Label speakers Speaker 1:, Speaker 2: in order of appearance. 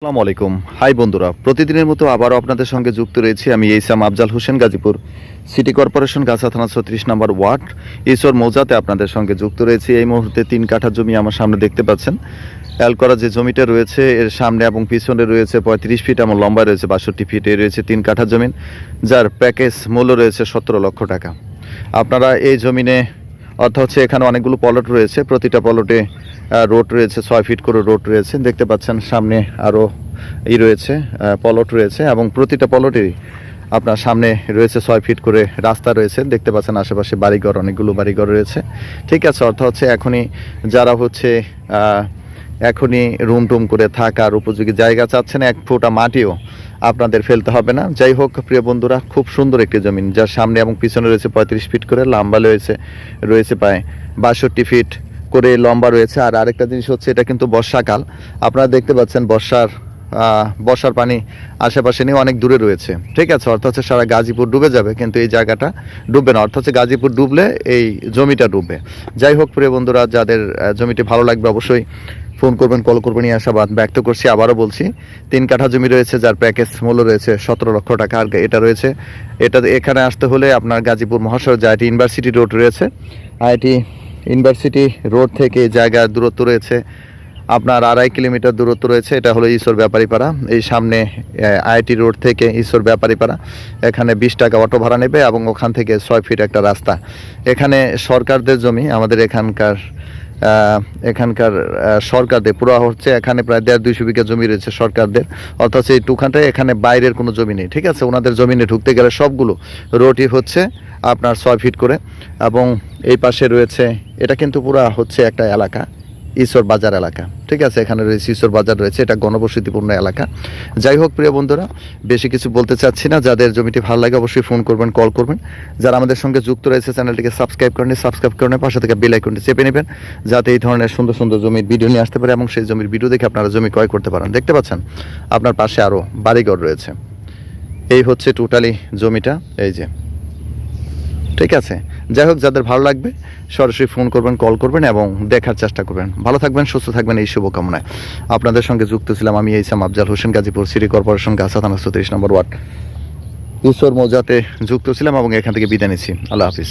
Speaker 1: আসসালামু আলাইকুম। হাই বন্ধুরা, প্রতিদিনের মতো আবারও আপনাদের সঙ্গে যুক্ত রয়েছি আমি এইসাম আফজাল হোসেন, গাজীপুর সিটি কর্পোরেশন, গাছা থানা ছত্রিশ নম্বর ওয়ার্ড, ঈশ্বর মৌজাতে আপনাদের সঙ্গে যুক্ত রয়েছি। এই মুহূর্তে তিন কাঠা জমি আমার সামনে দেখতে পাচ্ছেন। অ্যাল করা যে জমিটা রয়েছে, এর সামনে এবং পিছনে রয়েছে পঁয়ত্রিশ ফিট এবং লম্বা রয়েছে বাষট্টি ফিট। এ রয়েছে তিন কাঠা জমিন যার প্যাকেজ মূল্য রয়েছে সতেরো লক্ষ টাকা। আপনারা এই জমিনে অর্থাৎ হচ্ছে এখানে অনেকগুলো পলট রয়েছে, প্রতিটা পলটে রোড রয়েছে, ছয় ফিট করে রোড রয়েছে। দেখতে পাচ্ছেন সামনে আরও ই রয়েছে পলট রয়েছে এবং প্রতিটা পলটেরই আপনার সামনে রয়েছে ছয় ফিট করে রাস্তা রয়েছে। দেখতে পাচ্ছেন আশেপাশে বাড়িঘর, অনেকগুলো বাড়িঘর রয়েছে। ঠিক আছে, অর্থাৎ হচ্ছে এখনই যারা হচ্ছে এখনই রুম টুম করে থাকার উপযোগী জায়গা চাচ্ছেন, এক ফুটা মাটিও আপনাদের ফেলতে হবে না। যাই হোক, প্রিয় বন্ধুরা, খুব সুন্দর একটি জমিন, যার সামনে এবং পিছনে রয়েছে পঁয়ত্রিশ ফিট করে, লম্বা রয়েছে রয়েছে প্রায় বাষট্টি ফিট করে লম্বা রয়েছে। আর আরেকটা জিনিস হচ্ছে, এটা কিন্তু বর্ষাকাল। আপনারা দেখতে পাচ্ছেন বর্ষার বর্ষার পানি আশেপাশে নিয়ে অনেক দূরে রয়েছে। ঠিক আছে, অর্থাৎ হচ্ছে সারা গাজীপুর ডুবে যাবে, কিন্তু এই জায়গাটা ডুববে না। অর্থাৎ হচ্ছে গাজীপুর ডুবলে এই জমিটা ডুববে। যাই হোক, প্রিয় বন্ধুরা, যাদের জমিটি ভালো লাগবে অবশ্যই ফোন করবেন কল করবেন, এই আশাবাদ ব্যক্ত করছি। আবারও বলছি, তিন কাঠা জমি রয়েছে, যার প্যাকেজ মূল্য রয়েছে সতেরো লক্ষ টাকা। আর এটা রয়েছে, এটা এখানে আসতে হলে আপনার গাজীপুর মহাসড়ক যে আইটি ইউনিভার্সিটি রোড রয়েছে। আইটি ইউনিভার্সিটি রোড থেকে জায়গার দূরত্ব রয়েছে, আপনার আড়াই কিলোমিটার দূরত্ব রয়েছে। এটা হলো ঈশ্বর ব্যাপারীপাড়া। এই সামনে আইআইটি রোড থেকে ঈশ্বর ব্যাপারীপাড়া। এখানে বিশ টাকা অটো ভাড়া নেবে এবং ওখান থেকে ছয় ফিট একটা রাস্তা। এখানে সরকারদের জমি, আমাদের এখানকার এখানকার সরকারদের, পুরো হচ্ছে এখানে প্রায় দেড় দুইশো বিঘা জমি রয়েছে সরকারদের। অর্থাৎ এই টুখানটায় এখানে বাইরের কোনো জমি নেই, ঠিক আছে? ওনাদের জমিনে ঢুকতে গেলে সবগুলো রোডই হচ্ছে আপনার ছয় ফিট করে এবং এই পাশে রয়েছে, এটা কিন্তু পুরা হচ্ছে একটা এলাকা। ঈশ্বর বাজার এলাকা। ঠিক আছে, এখানে রয়েছে ঈশ্বর বাজার, রয়েছে এটা গণবসতিপূর্ণ এলাকা। যাই হোক, প্রিয় বন্ধুরা, বেশি কিছু বলতে চাচ্ছি না। যাদের জমিটি ভালো লাগে অবশ্যই ফোন করবেন, কল করবেন। যারা আমাদের সঙ্গে যুক্ত রয়েছে, চ্যানেলটিকে সাবস্ক্রাইব করেন সাবস্ক্রাইব করেন পাশে থেকে বেল আইকনটি চেপে নেবেন, যাতে এই ধরনের সুন্দর সুন্দর জমির ভিডিও নিয়ে আসতে পারে এবং সেই জমির ভিডিও দেখে আপনারা জমি ক্রয় করতে পারেন। দেখতে পাচ্ছেন, আপনার পাশে আরও বাড়িঘর রয়েছে। এই হচ্ছে টোটালি জমিটা, এই যে। ঠিক আছে যাই হোক, যাদের ভালো লাগবে, সরাসরি ফোন করবেন কল করবেন এবং দেখার চেষ্টা করবেন। ভালো থাকবেন, সুস্থ থাকবেন, এই শুভকামনায়। আপনাদের সঙ্গে যুক্ত ছিলাম আমি, এইসাম আফজাল হোসেন, গাজীপুর সিটি কর্পোরেশন, গাছা থানা চৌত্রিশ নম্বর ওয়ার্ড। ঈশ্বর মৌজাতে যুক্ত ছিলাম এবং এখান থেকে বিদায় নিচ্ছি। আল্লাহ হাফিজ।